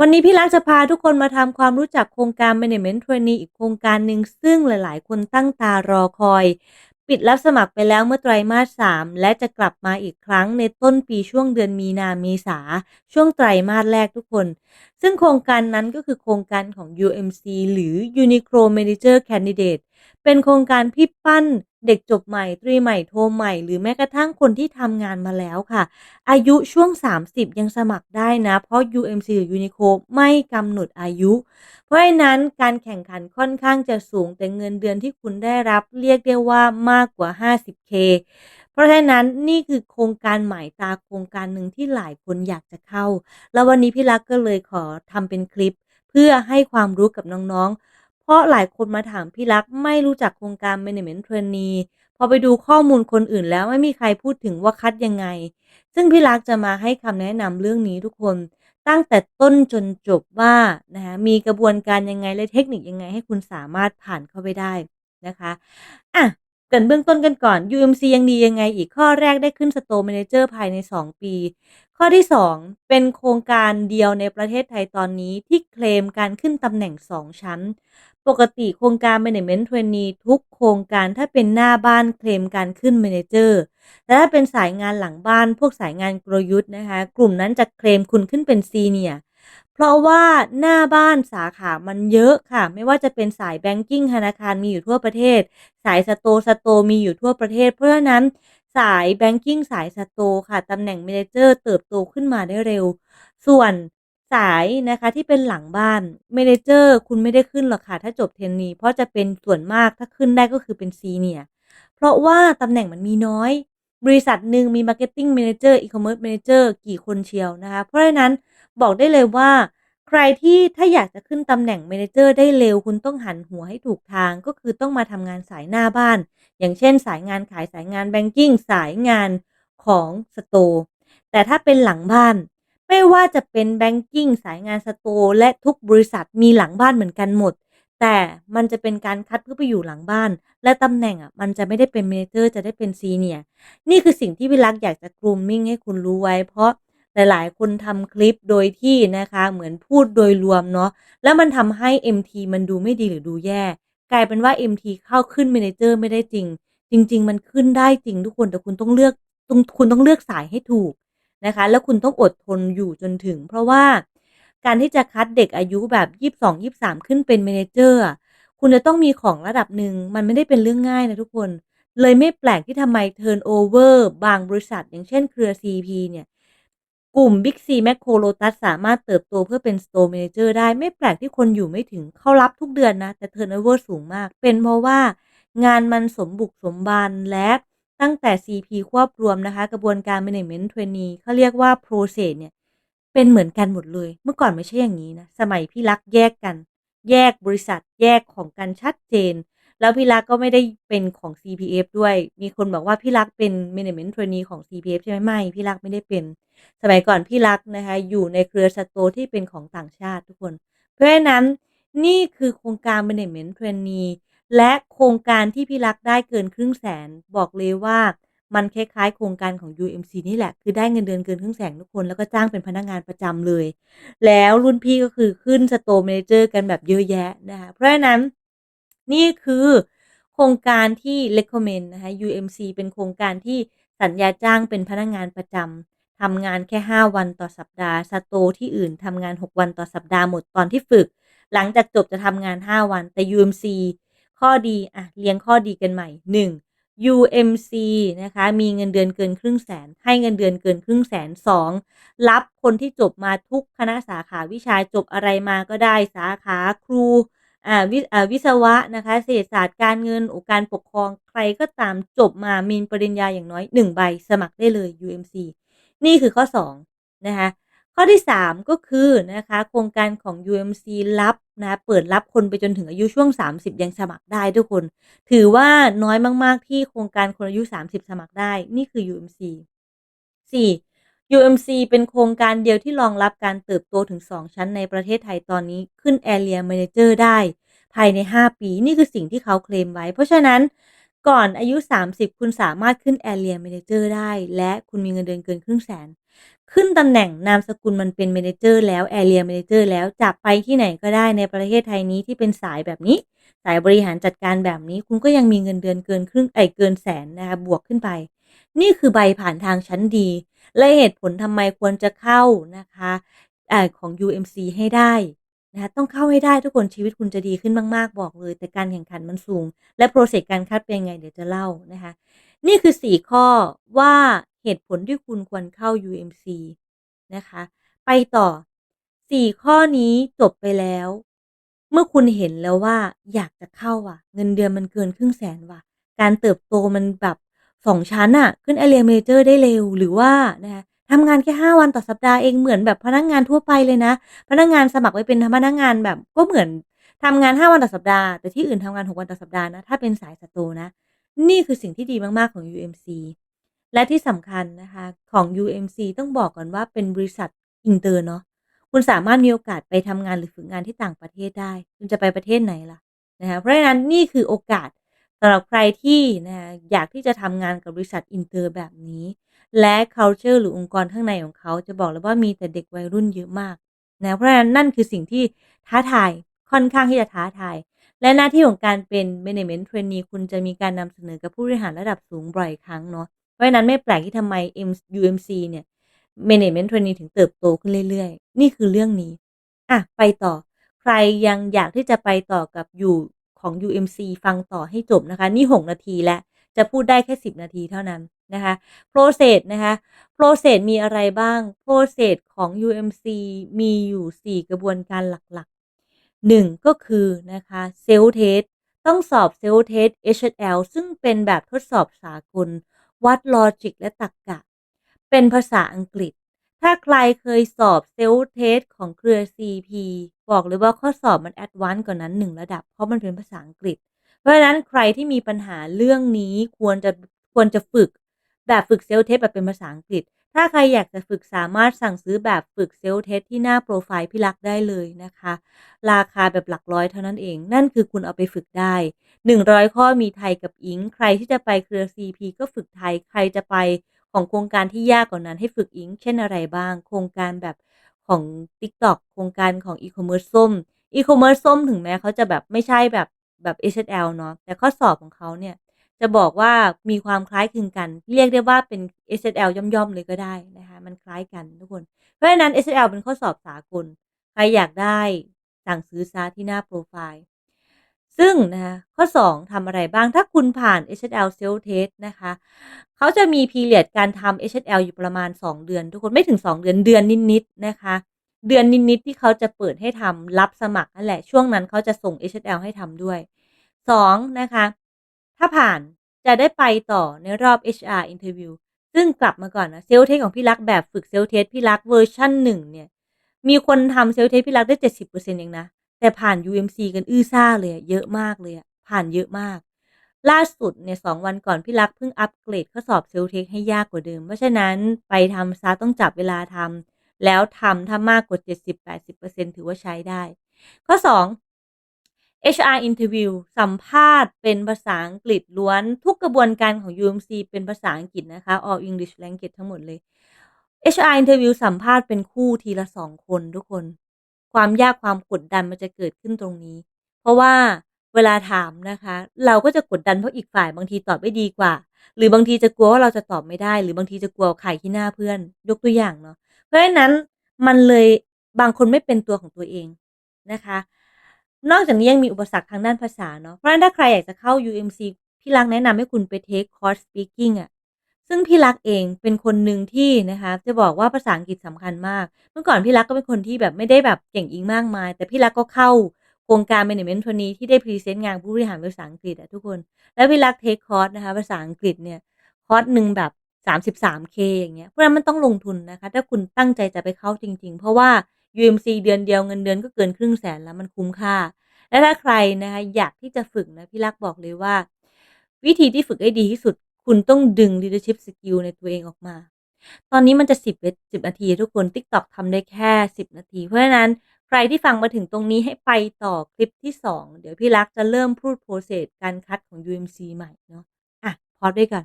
วันนี้พี่รักจะพาทุกคนมาทำความรู้จักโครงการ Management Trainee อีกโครงการหนึ่งซึ่งหลาย ๆ คนตั้งตารอคอย ปิดรับสมัครไปแล้วเมื่อไตรมาส 3 และจะกลับมาอีกครั้งในต้นปีช่วงเดือนมีนาเมษา ช่วงไตรมาสแรกทุกคน ซึ่งโครงการนั้นก็คือโครงการของ UMC หรือ Uniqlo Manager Candidate เป็นโครงการพี่ปั้น เด็กจบใหม่ตรีใหม่โทใหม่ หรือแม้กระทั่งคนที่ทำงานมาแล้วค่ะ อายุช่วง 30 ยังสมัครได้นะ เพราะ UMC หรือ Uniqlo ไม่กำหนดอายุ เพราะฉะนั้นการแข่งขันค่อนข้างจะสูงแต่เงินเดือนที่คุณได้รับเรียกได้ว่ามากกว่า 50K เพราะฉะนั้นนี่คือโครงการหมายตาโครงการหนึ่งที่หลายคนอยากจะเข้า แล้ววันนี้พี่รักก็เลยขอทำเป็นคลิป เพื่อให้ความรู้กับน้องๆ เพราะหลายคนมาถามพี่รักไม่รู้จักโครงการ Management Trainee พอไปดูข้อมูลคนอื่นแล้วไม่มีใครพูดถึงว่าคัดยังไง ซึ่งพี่รักจะมาให้คำแนะนำเรื่องนี้ทุกคนตั้งแต่ต้นจนจบว่านะคะมีกระบวนการยังไงและเทคนิคยังไงให้คุณสามารถผ่านเข้าไปได้นะคะ อะ เกินเบื้องต้นกันก่อน UMC ยังดียังไงอีกข้อแรกได้ขึ้น Store Manager ภายใน 2 ปี ข้อที่ 2 เป็นโครงการเดียวในประเทศไทยตอนนี้ที่เคลมการขึ้นตำแหน่ง 2 ชั้น ปกติโครงการ Management Trainee ทุกโครงการถ้าเป็นหน้าบ้านเคลมการขึ้น Manager แต่ถ้าเป็นสายงานหลังบ้านพวกสายงานกลยุทธ์นะคะ กลุ่มนั้นจะเคลมคุณขึ้นเป็นซีเนีย เพราะว่าหน้าบ้านสาขามันเยอะค่ะ ไม่ว่าจะเป็นสายแบงกิ้งธนาคารมีอยู่ทั่วประเทศ สายสโตสโตมีอยู่ทั่วประเทศ เพราะฉะนั้นสายแบงกิ้งสายสโตค่ะตำแหน่งเมนเจอร์เติบโตขึ้นมาได้เร็ว ส่วนสายนะคะที่เป็นหลังบ้านเมนเจอร์คุณไม่ได้ขึ้นหรอกค่ะ ถ้าจบเทนนีเพราะจะเป็นส่วนมากถ้าขึ้นได้ก็คือเป็นซีเนียเพราะว่าตำแหน่งมันมีน้อย บริษัทหนึ่งมี Marketing Manager E-commerce Manager กี่คนเชียวนะคะ เพราะฉะนั้น บอกได้เลยว่า ใครที่ถ้าอยากจะขึ้นตำแหน่ง Manager ได้เร็วคุณต้องหันหัวให้ถูกทาง ก็คือต้องมาทำงานสายหน้าบ้าน อย่างเช่น สายงานขายสายงานแบงกิ้งสายงานของสโตร์แต่ถ้าเป็นหลังบ้านไม่ว่าจะเป็นแบงกิ้งสายงานสโตร์และทุกบริษัทมีหลังบ้านเหมือนกันหมด แต่มันจะเป็นการคัดเพื่อไปอยู่หลังบ้าน และตำแหน่งอะมันจะไม่ได้เป็นเมเจอร์จะได้เป็นซีเนียนี่คือสิ่งที่วิลักษ์อยากจะกรูมมิ่งให้คุณรู้ไว้ เพราะ หลายๆ คนทำคลิปโดยที่นะคะเหมือนพูดโดยรวมเนาะแล้วมันทำให้ MT มันดูไม่ดีหรือดูแย่ กลายเป็นว่า MT เข้าขึ้นเมเนเจอร์ไม่ได้จริง จริง ๆ มันขึ้นได้จริงทุกคนแต่คุณต้องเลือกต้องคุณต้องเลือกสายให้ถูกนะคะ แล้วคุณต้องอดทนอยู่จนถึง เพราะว่าการที่จะคัดเด็กอายุแบบ22 23 ขึ้นเป็นเมเนเจอร์คุณจะต้องมีของระดับหนึ่งมันไม่ได้เป็นเรื่องง่ายนะทุกคน เลยไม่แปลกที่ทำไม turnover บางบริษัท อย่างเช่นเครือ CP เนี่ย กลุ่ม Big C Macro Lotus สามารถเติบโตเพื่อเป็น Store Manager ได้ไม่แปลกที่คนอยู่ไม่ถึงเขารับทุกเดือนนะ แต่ turnover สูงมาก เป็นเพราะว่างานมันสมบุกสมบันและตั้งแต่ CP ควบรวมนะคะ กระบวนการ Management Trainee เขาเรียกว่า process เนี่ย เป็นเหมือนกันหมดเลย เมื่อก่อนไม่ใช่อย่างนี้นะ สมัยพี่รักแยกกัน แยกบริษัทแยกของกันชัดเจน แล้วพี่รักก็ไม่ได้เป็นของ CPF ด้วย มีคนบอกว่าพี่รักเป็น Management t r a i n e ของ CPF ใช่ไหมไม่ พี่รักไม่ได้เป็น สมัยก่อนพี่รักนะคะ อยู่ในเครือสโตที่เป็นของต่างชาติทุกคน เพราะฉะนั้นนี่คือโครงการ Management t r a i n e และโครงการที่พี่รักได้เกินครึ่งแสนบอกเลยว่ามันคล้ายๆโครงการของ UMC นี่แหละ คือได้เงินเดือนเกินครึ่งแสนทุกคน แล้วก็จ้างเป็นพนักงานประจำเลย แล้วรุ่นพี่ก็คือขึ้นสโตร์เมนเจอร์กันแบบเยอะแยะนะคะ เพราะฉะนั้น นี่คือโครงการที่ recommend นะคะ UMC เป็นโครงการที่สัญญาจ้างเป็นพนักงานประจำทำงานแค่ 5 วันต่อสัปดาห์สโตร์ที่อื่นทำงาน 6 วันต่อสัปดาห์หมดตอนที่ฝึก หลังจากจบจะทำงาน 5 วันแต่ UMC ข้อดีอะเรียงข้อดีกันใหม่ 1 UMC นะคะมีเงินเดือนเกินครึ่งแสน ให้เงินเดือนเกินครึ่งแสน 2 รับคนที่จบมาทุกคณะสาขาวิชาจบอะไรมาก็ได้สาขาครู อ่าวิอ่าวิศวะนะคะเศรษฐศาสตร์การเงินอการปกครองใครก็ตามจบมามีปริญญาอย่างน้อย 1 ใบสมัครได้เลย UMC นี่คือข้อ 2 นะคะข้อที่ 3 ก็คือนะคะโครงการของ UMC รับนะเปิดรับคนไปจนถึงอายุช่วง 30 ยังสมัครได้ทุกคน ถือว่าน้อยมาก ๆ ที่โครงการคนอายุ 30 สมัครได้นี่คือ UMC 4 UMC เป็นโครงการเดียวที่รองรับการเติบโตถึง 2 ชั้นในประเทศไทยตอนนี้ขึ้น Area Manager ได้ ภายใน 5 ปีนี่คือสิ่งที่เขาเคลมไว้ เพราะฉะนั้นก่อนอายุ 30 คุณสามารถขึ้น Area Manager ได้ และคุณมีเงินเดือนเกินครึ่งแสน ขึ้นตำแหน่งนามสกุลมันเป็น Manager แล้ว Area Manager แล้วจะไปที่ไหนก็ได้ในประเทศไทยนี้ที่เป็นสายแบบนี้ สายบริหารจัดการแบบนี้ คุณก็ยังมีเงินเดือนเกินครึ่งไอเกินแสนนะคะบวกขึ้นไป นี่คือใบผ่านทางชั้นดี และเหตุผลทำไมควรจะเข้านะคะอของ UMC ให้ได้นะคะต้องเข้าให้ได้ทุกคนชีวิตคุณจะดีขึ้นมาก ๆ บอกเลย แต่การแข่งขันมันสูง และ process การคัดเป็นยังไงเดี๋ยวจะเล่านะคะ นี่คือ 4 ข้อว่าเหตุผลที่คุณควรเข้า UMC นะคะ ไปต่อ 4 ข้อนี้จบไปแล้ว เมื่อคุณเห็นแล้วว่าอยากจะเข้าอะ เงินเดือนมันเกินครึ่งแสนว่ะ การเติบโตมันแบบ 2 ชั้นอะขึ้น Area Manager ได้เร็ว หรือว่านะคะทำงานแค่ 5 วันต่อสัปดาห์เองเหมือนแบบพนักงานทั่วไปเลยนะ พนักงานสมัครไปเป็นพนักงานแบบก็เหมือนทำงาน 5 วันต่อสัปดาห์ แต่ที่อื่นทำงาน 6 วันต่อสัปดาห์นะ ถ้าเป็นสายสตร์นะ นี่คือสิ่งที่ดีมาก ๆ ของ UMC และที่สำคัญนะคะของ UMC ต้องบอกก่อนว่าเป็นบริษัทอินเตอร์เนาะ คุณสามารถมีโอกาสไปทำงานหรือฝึกงานที่ต่างประเทศได้ คุณจะไปประเทศไหนล่ะนะคะ เพราะฉะนั้นนี่คือโอกาส สำหรับใครที่นะคะอยากที่จะทำงานกับบริษัทอินเตอร์แบบนี้ และ culture หรือองค์กรข้างในของเขาจะบอกเลยว่ามีแต่เด็กวัยรุ่นเยอะมากนะเพราะฉะนั้นนั่นคือสิ่งที่ท้าทายค่อนข้างที่จะท้าทาย และหน้าที่ของการเป็น management trainee คุณจะมีการนำเสนอกับผู้บริหารระดับสูงบ่อยครั้งเนาะเพราะฉะนั้นไม่แปลกที่ทำไม UMC เนี่ย management trainee ถึงเติบโตขึ้นเรื่อย ๆ นี่คือเรื่องนี้อะไปต่อ ใครยังอยากที่จะไปต่อกับอยู่ ของ UMC ฟังต่อให้จบนะคะ นี่ 6 นาทีแล้ว จะพูดได้แค่ 10 นาทีเท่านั้นนะคะ process นะคะ process มีอะไรบ้าง process ของ UMC มีอยู่ 4 กระบวนการหลักๆ 1 ก็คือนะคะ self test ต้องสอบ self test HL ซึ่งเป็นแบบทดสอบสากล วัดลอจิกและตรรกะ เป็นภาษาอังกฤษ ถ้าใครเคยสอบ self test ของเครือ CP บอกเลยว่าข้อสอบมัน advance กว่านั้น1ระดับ เพราะมันเป็นภาษาอังกฤษ เพราะฉะนั้นใครที่มีปัญหาเรื่องนี้ควรจะควรจะฝึกแบบฝึก self test แบบเป็นภาษาอังกฤษ ถ้าใครอยากจะฝึกสามารถสั่งซื้อแบบฝึก self test ที่หน้าโปรไฟล์พี่รักได้เลยนะคะ ราคาแบบหลักร้อยเท่านั้นเอง นั่นคือคุณเอาไปฝึกได้ 100 ข้อมีไทยกับอิง ใครที่จะไปเครือ CP ก็ฝึกไทย ใครจะไปของโครงการที่ยากกว่านั้นให้ฝึกอิง เช่นอะไรบ้าง โครงการแบบ ของ TikTok โครงการของ e-commerce ส้ม e-commerce ส้มถึงแม้เขาจะแบบไม่ใช่แบบแบบ HL เนาะแต่ข้อสอบของเขาเนี่ยจะบอกว่ามีความคล้ายคลึงกัน เรียกได้ว่าเป็น HSL ย่อมๆเลยก็ได้นะคะมันคล้ายกันทุกคน เพราะฉะนั้น HSL เป็นข้อสอบสากล ใครอยากได้สั่งซื้อซาที่หน้าโปรไฟล์ ซึ่งนะคะข้อ 2ทำอะไรบ้างถ้าคุณผ่าน HSL self test นะคะ เขาจะมี period การทำ HSL อยู่ประมาณ 2 เดือน ทุกคนไม่ถึง 2 เดือนเดือนนิดๆนะคะ เดือนนิดๆที่เขาจะเปิดให้ทำรับสมัครนั่นแหละ ช่วงนั้นเขาจะส่ง HL ให้ทำด้วย 2 นะคะ ถ้าผ่านจะได้ไปต่อในรอบ HR interview ซึ่งกลับมาก่อนนะ self test ของพี่รักแบบฝึก self test พี่รักเวอร์ชัน1เนี่ยมีคนทำ self test พี่รักได้70%เองนะ แต่ผ่าน UMC กันอื้อซ่าเลยเยอะมากเลยผ่านเยอะมาก ล่าสุดเนี่ย2วันก่อนพี่รักเพิ่งอัปเกรดข้อสอบ self test ให้ยากกว่าเดิม เพราะฉะนั้นไปทำซะต้องจับเวลาทำแล้วทำถ้ามากกว่า 70-80%ถือว่าใช้ได้ ข้อ 2 HR interview สัมภาษณ์เป็นภาษาอังกฤษล้วน ทุกกระบวนการของ UMC เป็นภาษาอังกฤษนะคะ all English language ทั้งหมดเลย HR interview สัมภาษณ์เป็นคู่ทีละ2คนทุกคน ความยากความกดดันมันจะเกิดขึ้นตรงนี้ เพราะว่าเวลาถามนะคะ เราก็จะกดดันเพราะอีกฝ่ายบางทีตอบไม่ดีกว่า หรือบางทีจะกลัวว่าเราจะตอบไม่ได้ หรือบางทีจะกลัวขายขี้หน้าเพื่อน ยกตัวอย่างเนาะเพราะฉะนั้นมันเลยบางคนไม่เป็นตัวของตัวเองนะคะ นอกจากนี้ยังมีอุปสรรคทางด้านภาษาเนาะเพราะฉะนั้นถ้าใครอยากจะเข้า UMC พี่รักแนะนำให้คุณไปเทคคอร์ส speaking อะ ซึ่งพี่รักเองเป็นคนหนึ่งที่นะคะ จะบอกว่าภาษาอังกฤษสำคัญมาก เมื่อก่อนพี่รักก็เป็นคนที่แบบไม่ได้แบบเก่งอิงมากมาย แต่พี่รักก็เข้าโครงการ management trainee ที่ได้พรีเซนต์งานผู้บริหารภาษาอังกฤษอะทุกคน แล้วพี่รักเทคคอร์สนะคะภาษาอังกฤษเนี่ยคอร์สหนึ่งแบบ 33K อย่างเงี้ยเพราะฉะนั้นมันต้องลงทุนนะคะ ถ้าคุณตั้งใจจะไปเข้าจริง ๆ เพราะว่า UMC เดือนเดียวเงินเดือนก็เกินครึ่งแสนแล้วมันคุ้มค่า และถ้าใครนะคะอยากที่จะฝึกนะพี่รักบอกเลยว่า วิธีที่ฝึกได้ดีที่สุด คุณต้องดึง leadership skill ในตัวเองออกมา ตอนนี้มันจะ 10เว10 นาที ทุกคน TikTok ทำได้แค่ 10 นาที เพราะฉะนั้นใครที่ฟังมาถึงตรงนี้ให้ไปต่อคลิปที่ 2 เดี๋ยวพี่รักจะเริ่มพูดโปรเซสการคัดของ UMC ใหม่เนาะอะพอดด้วยกัน